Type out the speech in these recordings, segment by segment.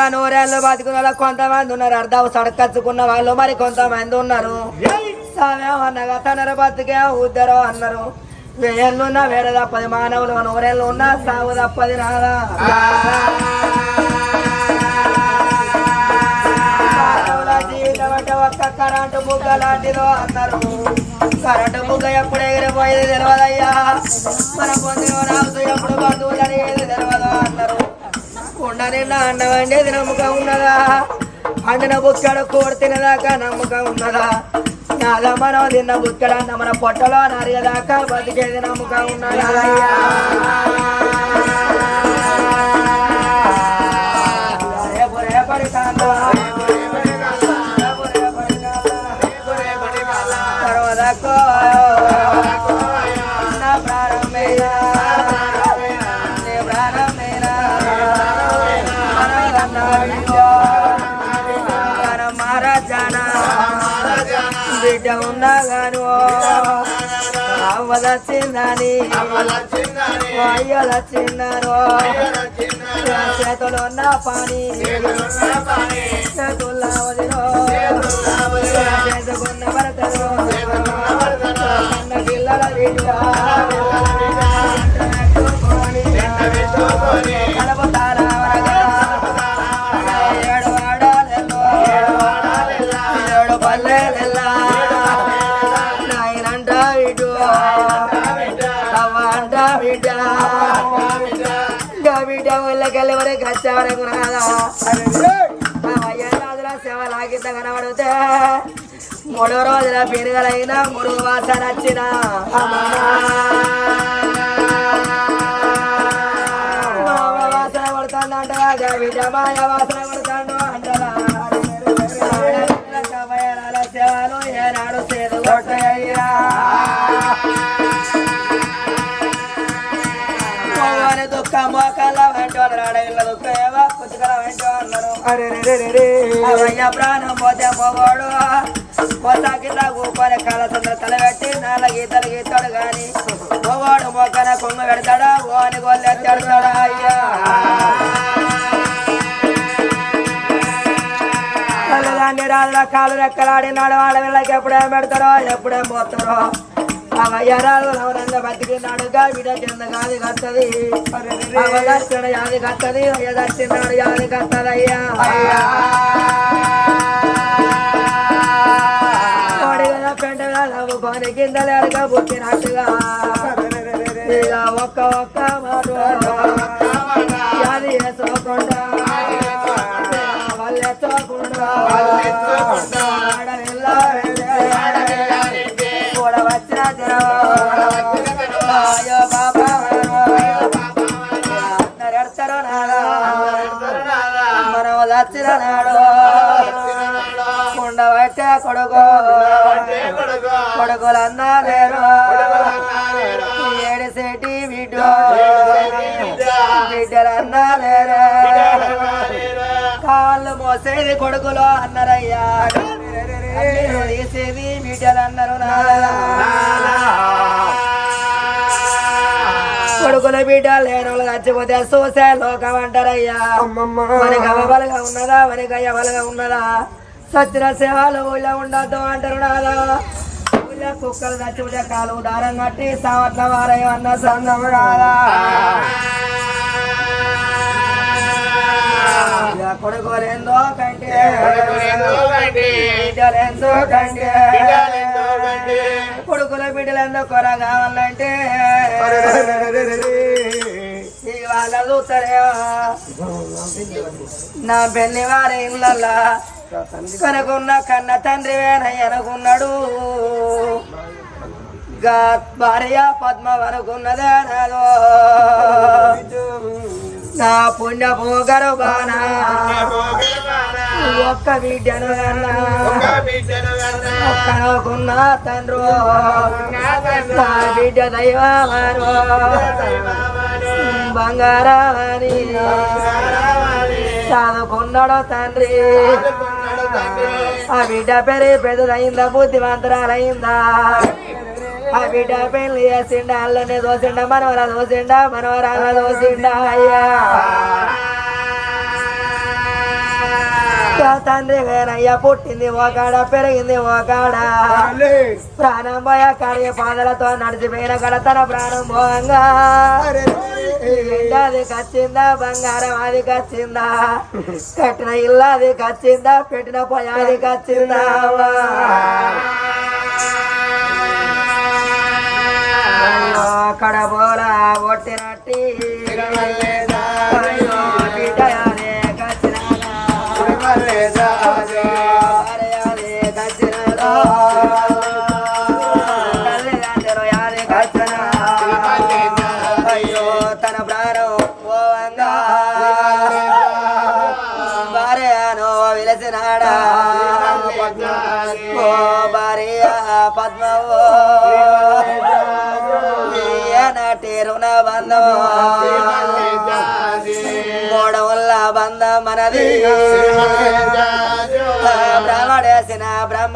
ఇక నూరేళ్ళు బతుకున్న వాళ్ళు కొంతమంది ఉన్నారు. అర్ధం సడకచ్చుకున్న వాళ్ళు మరి కొంతమంది ఉన్నారు. సామేం అన్నగా తనరు బతికే ఉద్దరు అన్నారు. వేళ్ళున్న వేడ తప్పది మానవులు నూరేళ్ళు ఉన్నా సాగు తప్పది రాదా మానవుల జీవితం అంటే ఒక్క కరెంటు బుగ్గ లాంటిదో అన్నారు. కరెంటు బుగ్గ ఎప్పుడు ఎగిరిపోయేది తెలియదయ్యా మన పొందిన రాజు ఎప్పుడు బంధువులు అనేది తెలియదు అన్నారు? కుండ నిండా నమ్మకం ఉన్నదా? అండిన బుక్కడ కూర తినదాకా నమ్మకం ఉన్నదా? నాగా మనం తిన్న బుక్కడ మన పొట్టలో నరిగదాకా బతికేది నమ్మకం ఉన్నదా? బిడ్డ ఉన్నా గాను అవ్వదచ్చిందని అయ్యలచ్చిందను చేతులు ఉన్న పని చేతుల్లో వదిలో చేసుకున్న భర్తలు కన్న పిల్లల విడుగా కలుపుతారా రాదా సేవ లాగిద్ద కనబడితే మూడో రోజుల పెరుగులైనా మూడు వాసన వచ్చిన. వాసన పడుతుందంట బిడ్డ వాసన పడుతాడు అంటరా సేవలు ఏనాడు సేదు పుచ్చుకల వెంటో అన్నారు అవయ్య ప్రాణం పోతే పోవాడు. పోతాకి తాగు పని కాల సందర తల పెట్టి నాల గీతలు గీతాడు గాని పోవాడు మొక్కన కొంగ పెడతాడా ఓ అని గొల్లెత్తాడుతాడా అయ్యా. తల్లిదండ్రి రాజుల కాలు రెక్కలాడి నడవాడ వీళ్ళకి ఎప్పుడేం పెడతారో? ఎప్పుడేం పోతారో? అవయరాలు రాజు బతికినాడుగా బతికినాడు బిడ్డ కింద గాది కత్తది అవదర్శన యాది కత్తది అయ్య యాది కత్తదయ్యా అయ్యా కిందలేరుగా పుట్టినట్టుగా ఒక్క ఒక్క మాట యాది వేసుకోకుండా వల్లెత్తకుండా మనం వచ్చిన నాడు ఉండబట్టే కొడుకు కొడుకులన్నా లేరు ఏడిసేటి బిడ్డు బిడ్డలన్నా లేరు కాళ్ళు మోసేది కొడుకులు అన్నారయ్యా తీసేది బిడ్డలు అన్నారు నాదా. కొడుకుల బిడ్డ లేని వాళ్ళు చచ్చిపోతే చూసే లోకం అంటారయ్యా మనకి అవబలగా ఉన్నదా? మనకి అయ్యబలగా ఉన్నదా? సత్య సేవలు ఊళ్ళో ఉండద్దు అంటారు నాదా? ఊళ్ళో కుక్కలు చచ్చిపోతే కాలు దారం కట్టి సావట్ల వారయ్య అన్న సందం రాదా ఇక కొడుకోలేందో కంటే. బిడ్డలేందో కంటే. కొడుకుల బిడ్డలేందో కొర కావాలంటే వాళ్ళ నా పెళ్ళి వారి ఇళ్ళల్లా కనుకున్న కన్న తండ్రి అనుకున్నాడు. గా భార్య పద్మ అనుకున్నదే నాదో నా పుణ్య పోగరు ఒక్క బిడ్డను కన్నా. ఒక్కనుకున్న తండ్రు. నా బిడ్డ దైవమాను బంగారాని చదువుకున్నాడు తండ్రి. ఆ బిడ్డ పెరిగి పెద్దదైందా బుద్ధిమంతరాలైందా? ఆ బిడ్డ పెళ్లి చేసిండా అల్లనే దోసిండా మనవరా దోసిండా మనవరాల దోసిండా అయ్యా నా తండ్రి వేనయ్య పుట్టింది ఒకడ పెరిగింది ఒకడ ప్రాణం పోయా కాడియ పాదలతో నడిచిపోయిన కడ తన ప్రాణం పోగా అది కచ్చిందా బంగారం అది కచ్చిందా కట్టిన ఇల్లు అది కచ్చిందా పెట్టిన పొయ్యి అది కచ్చిందా కడబోలా ఒట్టినట్టి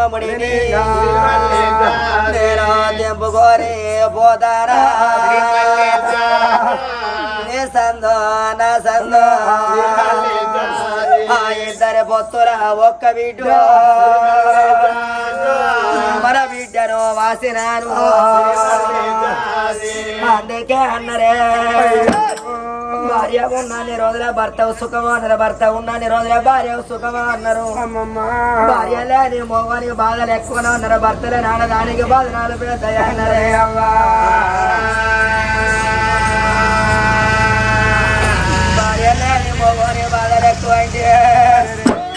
బ్రహ్మముడిని నేను తెంపుకొని పోతారా? నీ సందో నా సందో ఆ ఇద్దరి పొత్తుల ఒక్క బిడ్డ. మన బిడ్డను వాసినాను. అందుకే అన్నరే. భార్య ఉన్నాని రోజుల భర్త సుఖమా అన్నారు భర్త ఉన్నాని రోజుల భార్య సుఖమా అన్నారు. భార్య లేని మోగాని బాధలు ఎక్కువనే ఉన్నారు భర్తలే నాడదానికి బాధనాలు పెడతాయి అన్నరే. అవ్వా భార్య లేని మోగోని బాధలు ఎక్కువ అయితే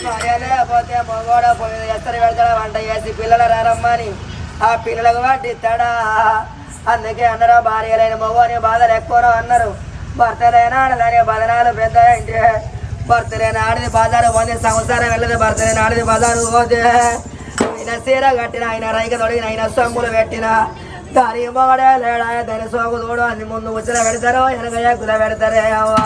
భార్య లేకపోతే మగోడ పోయి ఎత్తరు పెడతాడు వంట చేసి పిల్లలు రారమ్మని ఆ పిల్లలకు వడ్డిస్తాడా? అందుకే అన్నారు భార్య లేని మగోని బాధలు ఎక్కువ అన్నారు. భర్త లేని దాని బదనాలు పెద్ద అంటే భర్త ఆడది బజారు పోతే సంవత్సరం వెళ్ళదు. భర్త ఆడది బజారు పోతే ఆయన సీర కట్టిన ఆయన రైక తొడిగిన ఆయన సొమ్ములు పెట్టిన. దాని మొగడే లేడా? దాని సోకు తోడు అన్ని ముందు ఉచ్చిన పెడతారు. వెనక ఎక్కువ పెడతారే. అవ్వా.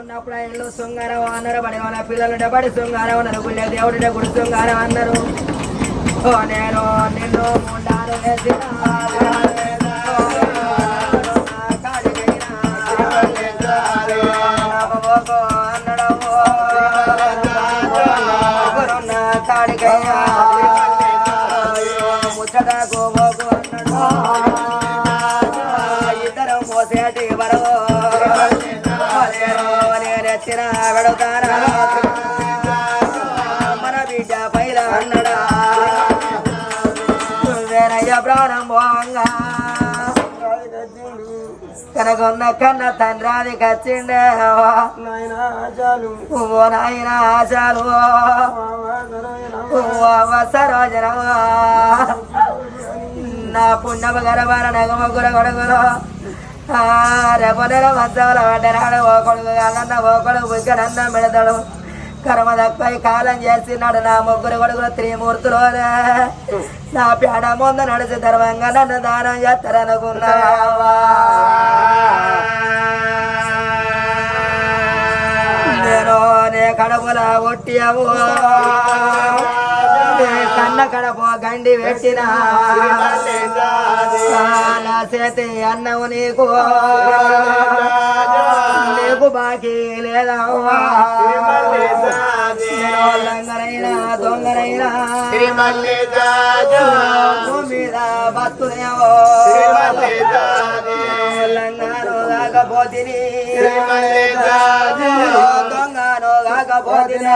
ఉన్నప్పుడు ఇల్లు శృంగారం అన్నారు. పడి వాళ్ళ పిల్లలు ఉంటే శృంగారం అన్నారు. గుళ్ళే దేవుడి గుడి శృంగారం అన్నారు. ఓ నిన్ను ముండాలు వేసిన కాడికయ్యా అన్నాడు ఇద్దరు మోసేటి వరవు వెడతారా మన బిడ్డ పైల అన్నడా? పోవంగా కనకున్న కన్న తండ్రాది కచ్చిండే ఓ నాయన ఆశాలు. ఓ సరోజనమా నా పుణ్యమ గరబాల నగమ గుర గొడగులో. రేపొనెల మంచాల పడ్డరాడు ఓ కొడుకు కాదన్న ఓ కొడుకు బుగ్గడన్న పెడతాడు కర్మ తక్కువ కాలం చేసినాడు నా ముగ్గురు కొడుకులు త్రిమూర్తులు నా పేడ ముందు నడిచి ధర్మంగా నన్ను దానం చేస్తారనుకున్నావా? నేను నే కడపల ఒట్టియవు కన్న కడప గండి పెట్టిన. నా చేతి అన్నవు నీకు. నీకు బాకీ లేదా దొంగరైనా మీద బతునేవో లంగాను కాకపోతిని దొంగను కాకపోతిని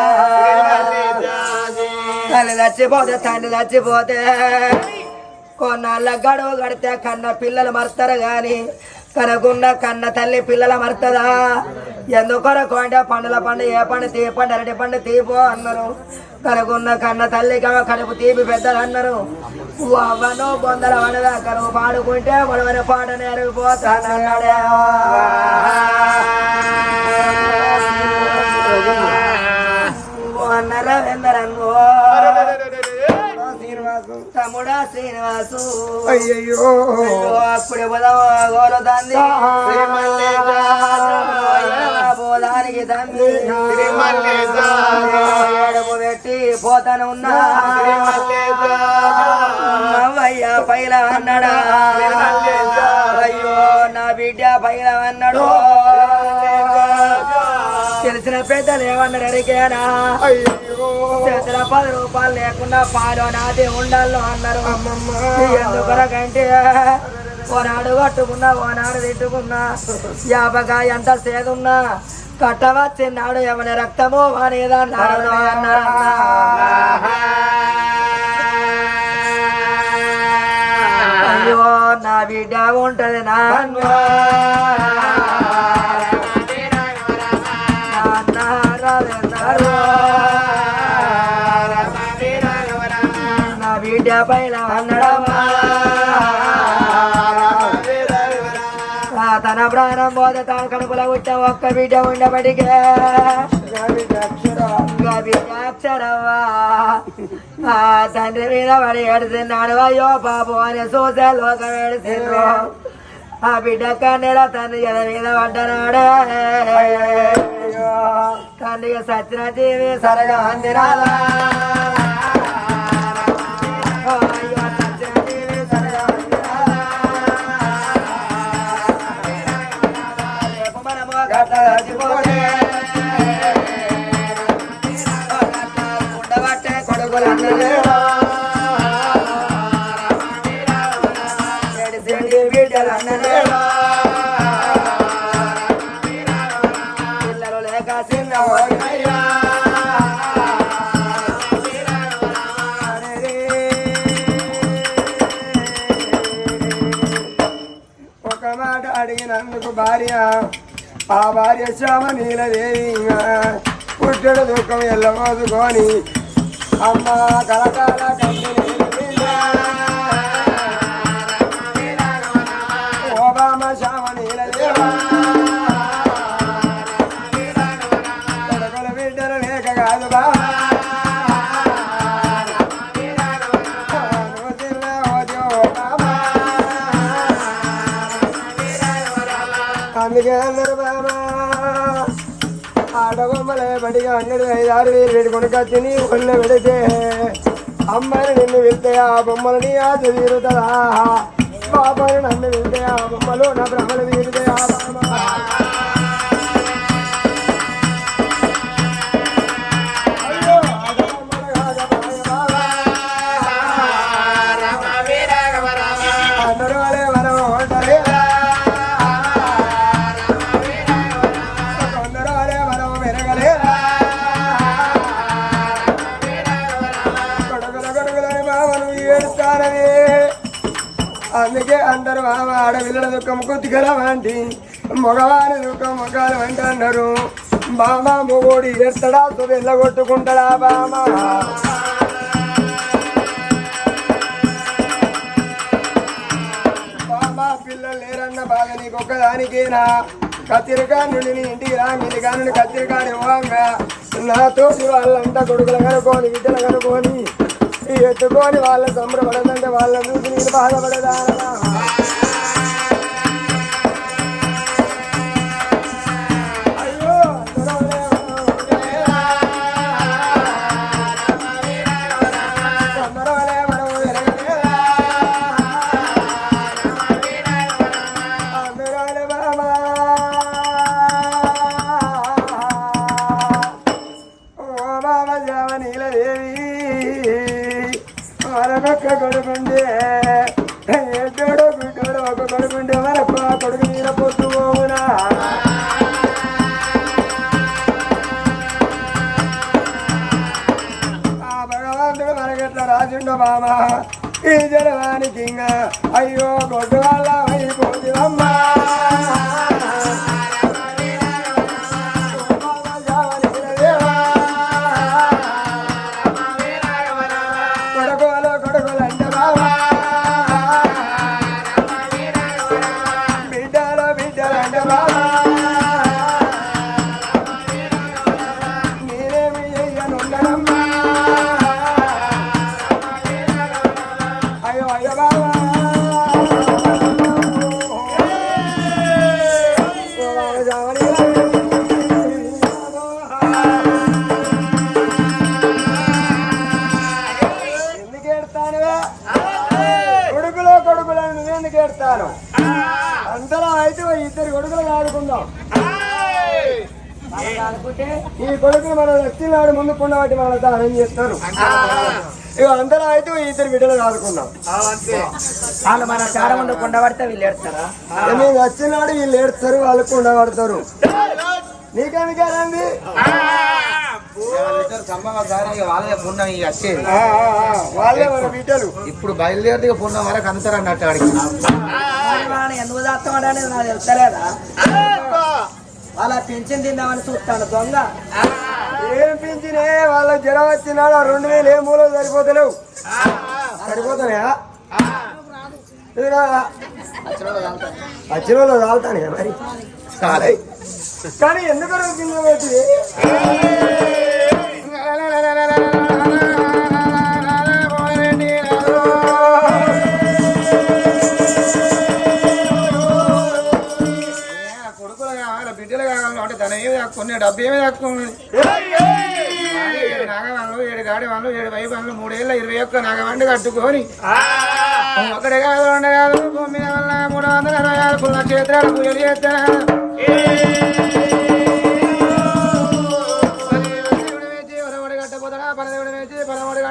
తల్లి చచ్చిపోతే తండ్రి చచ్చిపోతే కొన్నాళ్ళ గడువు కడితే కన్న పిల్లలు మరుతారు గాని కనకుండా కన్న తల్లి పిల్లల మరుతుందా? ఎందుకొరకు అంటే పండుల పండు ఏ పండు తీ పండు అరటి పండు తీపో అన్నారు. కనుకున్న కన్న తల్లి కవ కడుపు తీపి పెద్దలు అన్నారు. అవ్వను బొందల వనదా కనువు పాడుకుంటే వడవని పాట నేరిపోతానన్నాడే అన్నర ఎందరన్ను తమ్ముడా శ్రీనివాసు. అప్పుడే పోదానికి ఏడుపు పెట్టి పోతాను ఉన్నా. పైల అన్నడా అయ్యో నా బిడ్డ పైన అన్నాడు తెలిసిన పెద్దలు ఏమన్నాడు అడిగానా చేతుల పది రూపాయలు లేకుండా పాలు నాది ఉండాలి అన్నారు ఎందుకొరకంటే ఓనాడు కట్టుకున్నా ఓనాడు తిట్టుకున్నా యాపగా ఎంత సేదున్నా కట్టవచ్చిన్నాడు ఎవరి రక్తమో అనేదన్నారు అయ్యో నా బిడ్డ ఉంటది నాన్న బోధ ప్రాణం పోతే పుట్ట ఒక్క బిడ్డ ఉండబడికే అక్షరవ్వా ఆ తండ్రి మీద పడి ఏడుతున్నాడు అయ్యో పాపం అని చూసే లోకం ఏడుసిండ్రు ఆ బిడ్డ కన్నెల తండ్రి ఎద మీద పడ్డనాడే తండ్రికి సచిన జీవి సరగా అందిరాలా అడిగినందుకు భార్య ఆ భార్య శ్యామ నీలదేవి పుట్టడు దుఃఖం ఎల్లమోదుకొని అమ్మ కలకాల ఓబామ శ్యామ లేక కాదు బా. అందుకే అందరు బాబా ఆడబొమ్మలే బడిగా అన్నడు ఐదారు వేలు వేడి కొనుకొచ్చి నీ ఒళ్ళో పెడితే. అమ్మని నిన్ను వెళ్తే ఆ బొమ్మలని ఆశ తీరుతుందా బాబాని నన్ను వెళ్తే ఆ బొమ్మలు నా భ్రమలు తీరుతాయా? దుఃఖం కొద్దిగల మగవారి దుఃఖం మొగాలు వంటి అన్నారు బామ మొగోడి ఎత్తడా వెళ్ళగొట్టుకుంటాడా బామా? బామా పిల్లలు లేరన్న బాధ నీకు ఒక్కదానికేనా కత్తిరికాను నీ ఇంటికి రా మీ కాను కత్తిరికాడు ఇవ్వంగా. నాతో వాళ్ళంతా కొడుకులు కనుకోని బిడ్డలు కనుకోని ఎత్తుకొని వాళ్ళ సంబరపడదంటే వాళ్ళ చూసి నేను బాధపడదానా? ఈ జనవానికి అయ్యో గొడ్డు వల్ల కొడుకులు ఆడుకుందాం ఈ కొడుకులు మన వచ్చినాడు ముందు పుండబట్టి మన దానం చేస్తారు. ఇక అంతలో అయితే ఇద్దరు బిడ్డలు ఆడుకుందాం వాళ్ళు మన చార ముందు కుండబడితే వీళ్ళు ఏడుస్తారా? నేను వచ్చినాడు వీళ్ళు ఏడుస్తారు వాళ్ళు కుండబడతారు నీకెందుకేనండి వాళ్ళే ఇప్పుడు బయలుదేరి పుణ్యం వరకు అంతారు అన్నట్టు వాళ్ళని ఎందుకు చేస్తామని నాకు వాళ్ళ పెన్షన్ తిందామని చూస్తాను దొంగ. ఏం పింఛనే? వాళ్ళ జ్వరం వచ్చినాడు రెండు వేలు ఏ మూలో సరిపోతలేవు. సరిపోతాయా వచ్చిన వాళ్ళు తాగుతానే. మరి. చాలే కానీ ఎందుకు కింద పెట్టి బిడ్డలు కావాలి తన ఏమి డబ్బు ఏమి దాక్కుని నాగవాళ్ళు ఏడు గాడి వాళ్ళు ఏడు వై వాళ్ళు మూడేళ్ళ ఇరవై ఒక్క నాగవండి కట్టుకొని ఒకటి కాదు రెండు కాదు భూమి వల్ల మూడు వందల ఇరవై ఆరు కుల క్షేత్రాలు పూజలు చేస్తారు.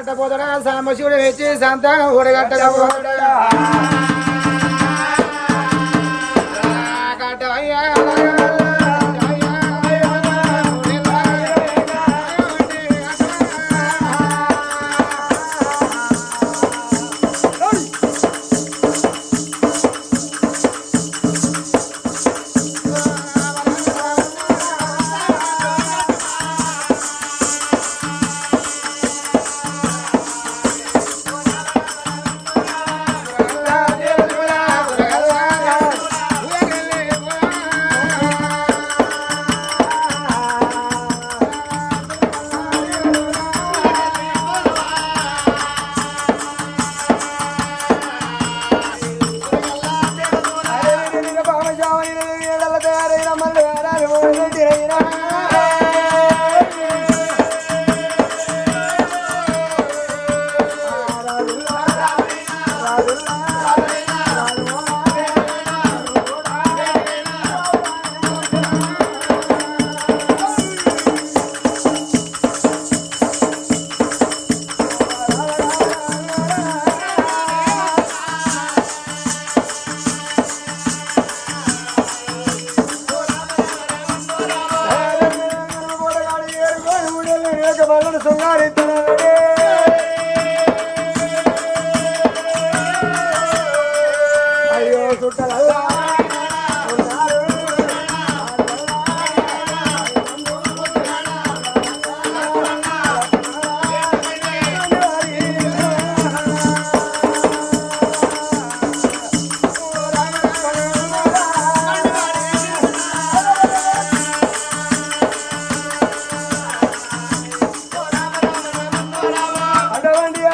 పరమడి సాంబశివుడు వేచి సంతానం ఊడగట్టకపోతాడా కట్టవయ్యా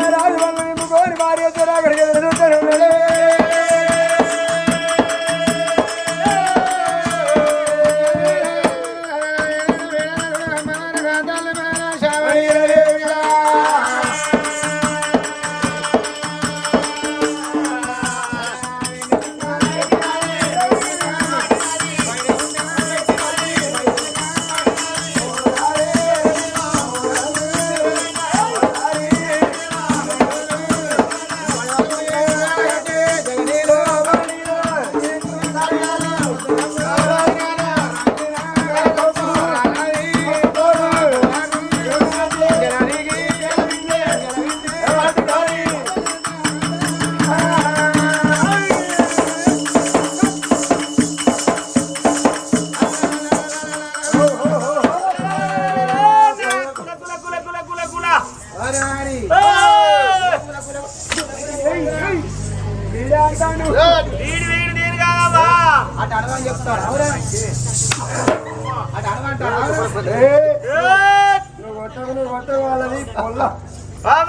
రాజు బంధు నింపుకొని భార్య అక్కడికి ఎదురుతారు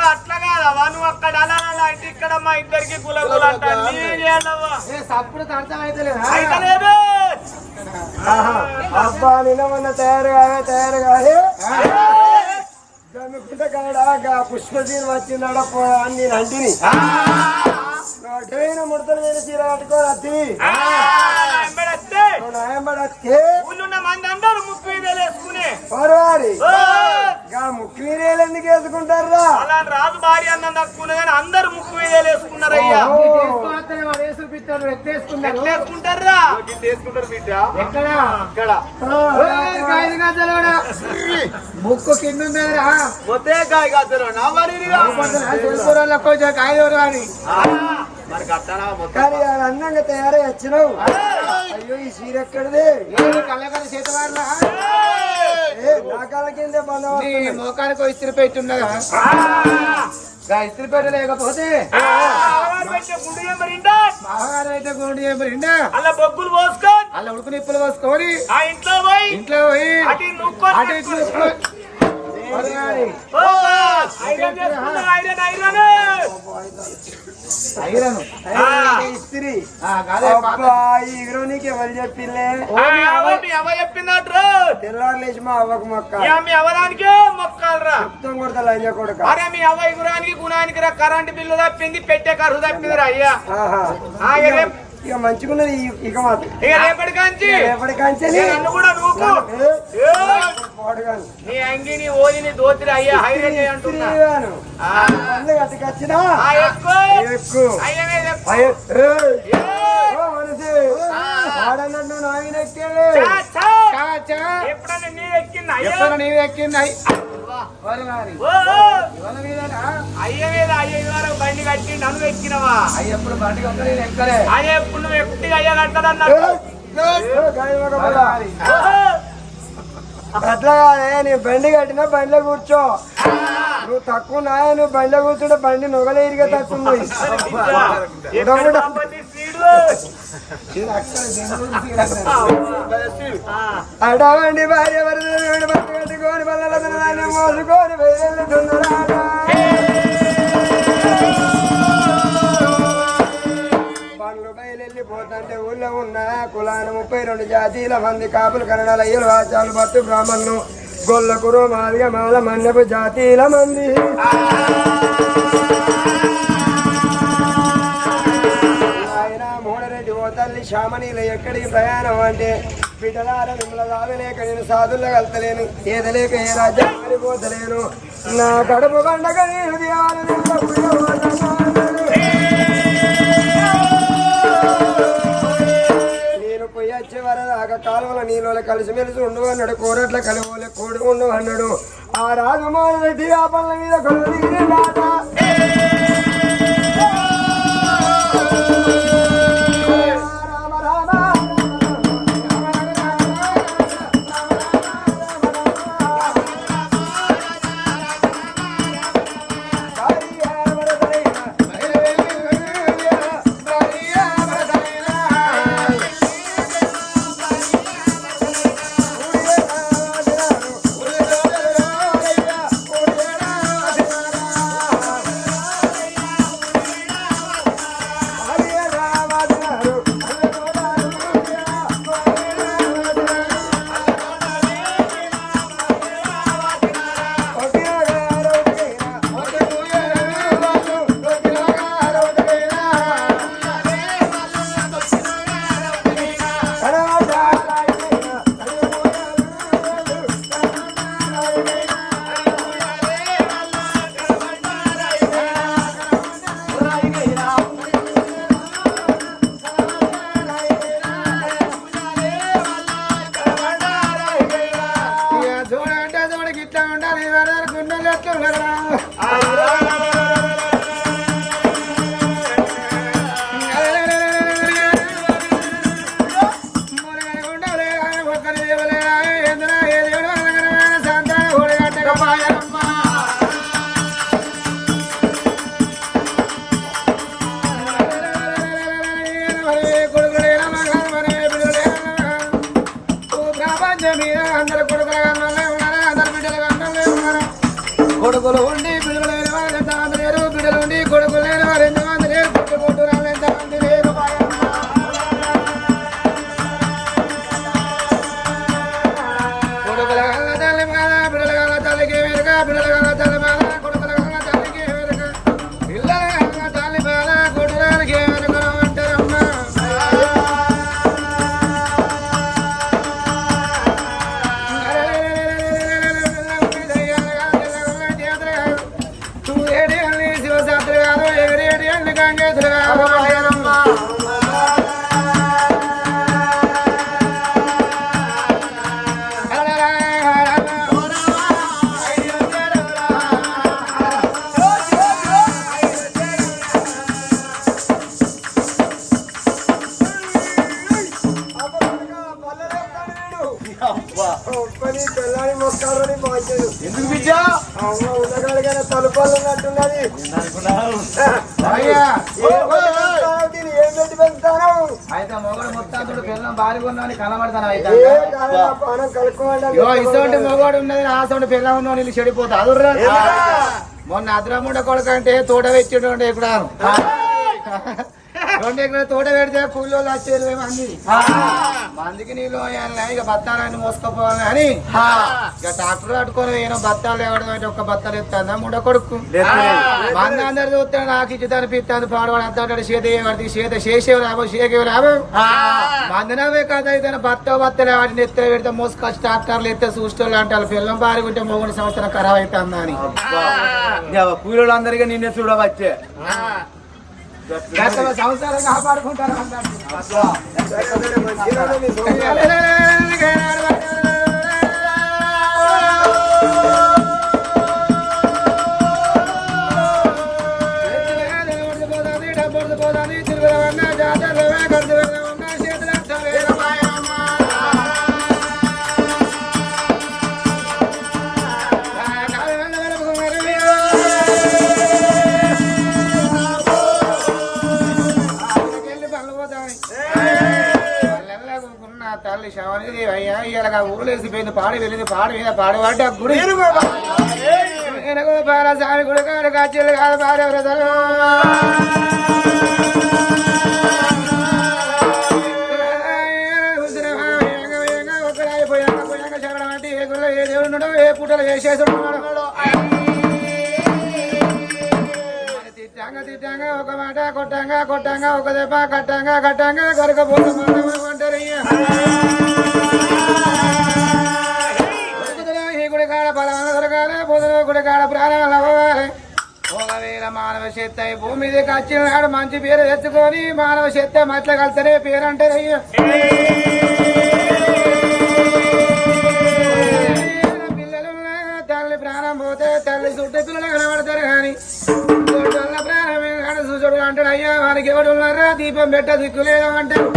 అట్లా కాదవా నువ్వు అక్కడ అలా అంటే ఇక్కడ మా ఇద్దరికి కుల కుల. ఆహా. అబ్బా నిన్న తయారు కావే తయారు కావే గమ్ముకుంట కాడ గా పుష్పసీన్ వచ్చిందాడ పో అని నేను అంటిని ముడతలు వేసి చీర కట్టుకోవాలి అత్తి. అందరూ ముక్కు వేసుకునే. పరవారి ఓ! గా ముక్కు మీరేలు ఎందుకు వేసుకుంటారా అలా రాజు భార్య అన్నం తక్కువ కానీ అందరు ముక్కు మీద వేసుకున్నారు అయ్యా ఎట్లేసుకుంటారా ముక్కు కింద ఉన్నదిరా పోతే కాయ కాదు మరి కాయలు మరి కానీ ఆడ అందంగా తయారై వచ్చినావు. అయ్యో ఈ చీర ఎక్కడిది? కళ్ళకడ చేత వాళ్ళ ఏ, నా కాళ్ళ కిందే బంధం నీ మోకానికి ఇస్త్రీ పెట్టి ఉన్నదా? గా ఇస్త్రీ పెట్ట లేకపోతే గుండు అలా బొగ్గులు పోసుకొని అలా ఉడుకు నిప్పులు పోసుకొని ఆ ఇంట్లో పోయి ఇంట్లో పోయి అటు నీకు ఎవరు చెప్పినట్టు లేచి మా అవ్వకు మొక్క. ఇక మీ అవ్వడానికే మొక్కాలరా. మొత్తం కొడతా లంజ కొడుక. అరే మీ అవ్వ గురానికి గుణానికి రా కరెంట్ బిల్లు తప్పింది పెట్టే కరువు తప్పిందిరా అయ్యా. ఆహా. ఆ, ఇక మంచిగున్నది ఇక మాత్రం. ఇక రేపటి కాంచి. రేపటి కంచెని. ఇక నన్ను కూడా! పోడుగాను. నీ అంగి నీ ఓది నీ దోతిరి అయ్యా హైలైట్ చేయి అంటున్నా ఇస్త్రీగాను. ఆ, మందు కట్టుకొచ్చినా ఆ, ఎక్కువ మనసి వాడన్నట్టు నాయనెక్కేలే చా, చా. చా, చా. ఎప్పుడన్నా నీ ఎక్కింది? అయ్యా. ఎప్పుడు నీవు ఎక్కింది? అయ్య. వరకు బండి కట్టి నన్ను ఎక్కినవా? అయ్య ఎప్పుడు బండి నేను ఎక్కలే. అయ్య ఎప్పుడు నువ్వు ఎక్కువ అయ్యా కట్టదన్నాడు పరవారి. అట్లా కాదే నీ బండి కట్టినా బండిలో కూర్చో. నువ్వు తక్కువ నాయ నువ్వు బండిలో కూర్చుంటే బండి నొగలే ఇరిగే తక్కువ. అడవండి భార్య వరద కట్టుకొని ధనాన్ని మోసుకొని బయలుతున్నారా పోతుంటే ఊళ్ళో ఉన్న కులాన ముప్పై రెండు జాతీయుల మంది కాపులు కన్నడాలు అయ్యలు వాచాలు భట్టు బ్రాహ్మణులు. గొల్ల కురు మాల మన్యపు జాతీయుల మంది. ఆయన మూడరెడ్డి ఓ తల్లి శామనీల ఎక్కడికి ప్రయాణం అంటే బిడ్డలార మిమ్మల్ని రావలేక నేను సాధుల్లో కలతలేను ఏదలేక ఏ రాజ్యం మారిపోతలేను నా కడుపు పండగ నేను నేను వరదాకా కాలువల నీళ్ళు కలిసిమెలిసి ఉండవన్నాడు కోరట్ల కలువలే కోడి ఉండవన్నాడు ఆ రాజమౌళి రెడ్డి ఆ మీద కొలువు నాట ప్రపంచం మీద అందరు కొడుకులుగా ఉన్నారా అందరు బిడ్డలుగా ఉన్నారా కొడుకులు ఉండి ఉండగలిగిన తలుపాలు ఉన్నట్టున్నది అయ్యా ఏం పెంచుతావు దీన్ని? ఏం పెట్టి పెంచుతాను అయితే మొగడు మొత్తం పిల్లలు కనబడతాను అయితే? మొగోడు ఉన్నది ఆ సౌండ్ పిల్ల ఉన్న నీళ్ళు చెడిపోతా. అదుర్రా మొన్న అద్రముండ కొడుకు అంటే తోట పెట్టిండు ఇక్కడ రెండు ఎకరాల తోట పెడితే కూలి వాళ్ళు వచ్చి ఇరవై మంది. మందికి నీళ్ళు పోయాలి ఇక బత్తాలని మోసుకపోవాలి అని. ఇక ట్రాక్టర్ కట్టుకొని ఏమో బత్తాలు ఎవడం ఒక్క బత్తాలు ఎత్తాను ముండ కొడుకు. మంది అందరు చూస్తాడు నాకు ఇచ్చి తనిపిస్తాను పాడవాడు అంటాడు చేత పడితే చేత చేసేవి రాబో చేకేవి రాబో మందినవే కదా అయితే బత్త బత్తలే వాటిని ఎత్తే పెడితే మోసుకొచ్చి ట్రాక్టర్లు ఎత్తే చూసేవాళ్ళు అంటారు. పిల్లం పారుగుంటే మూడు సంవత్సరం ఖరాబ్ అవుతుంది అని. కూలీలు అందరికీ నిన్నే చూడవచ్చే. సంవత్సరాలు కాపాడుకుంటారు శవనిది అయ్యా ఇలా పాడి వెళ్ళింది పాడి మీద పాడి పడ్డ గుడి. స్వామి గుడి కాదు కాదు ఏ దేవుడు ఉన్నాడో, ఏ పూటలు వేసేసి ఉన్నాడో తిట్టంగా తిట్టంగా ఒక మాట కొట్టంగా కొట్టంగా ఒక దెబ్బ కట్టంగా కట్టంగా కరకపోతే అంటారు కాడ ప్రాణాలు అవ్వాలి ఒకవేళ మానవ శక్తి భూమి మీదకి వచ్చిన నాడు మంచి పేరు తెచ్చుకొని మానవ శక్తి మట్ల కలిసరే పేరు అంటారు అయ్యో పిల్లలు తల్లి ప్రాణం పోతే తల్లి చుట్టూ పిల్లలు కనబడతారు కానీ తోటల ప్రాణం చూసుడు అంటాడు అయ్యా వానికి ఎవడున్నారా? దీపం పెట్ట దిక్కులేదు అంటారు.